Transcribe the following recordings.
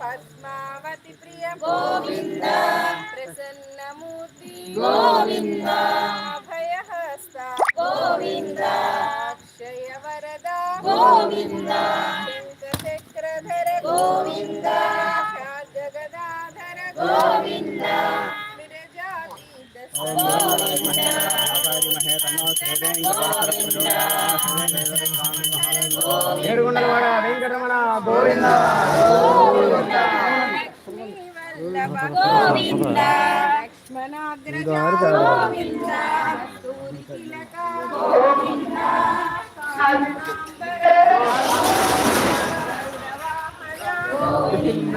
పద్మావతి ప్రియ గోవింద. ప్రసన్నమూర్తి గోవింద. అభయహస్త గోవింద. అక్షయ వరద గోవింద. చక్రధర గోవింద. జగదాధర గోవింద. ఏడుగుండలవాడ వెంకటరమణ గోవింద గోవింద లక్ష్మణాగ్రజ గోవింద గోవింద గోవింద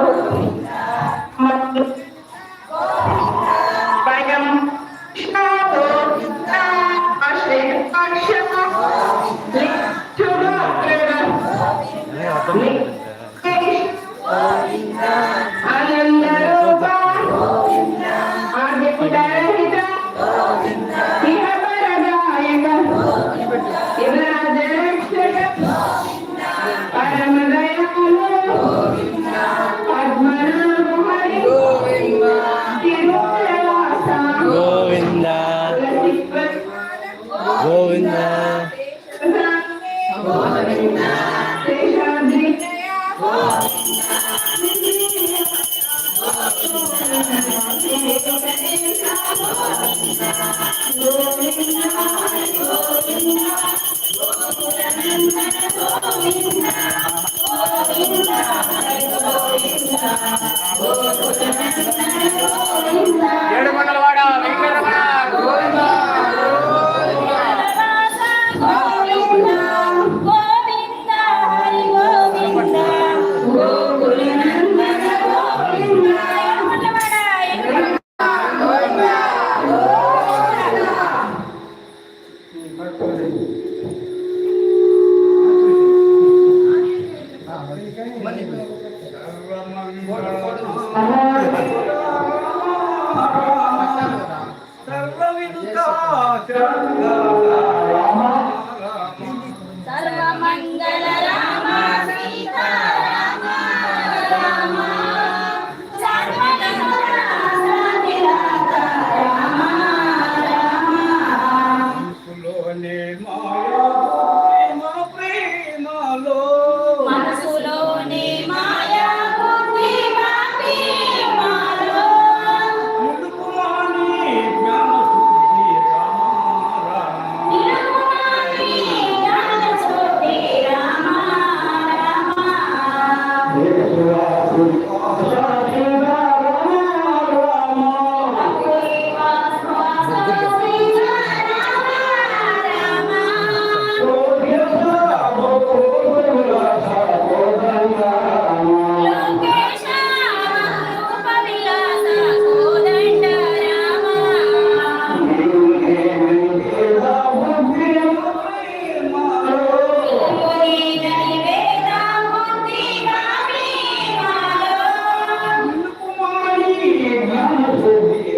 గోవింద ఏడుగుండలవాడ 一道 vou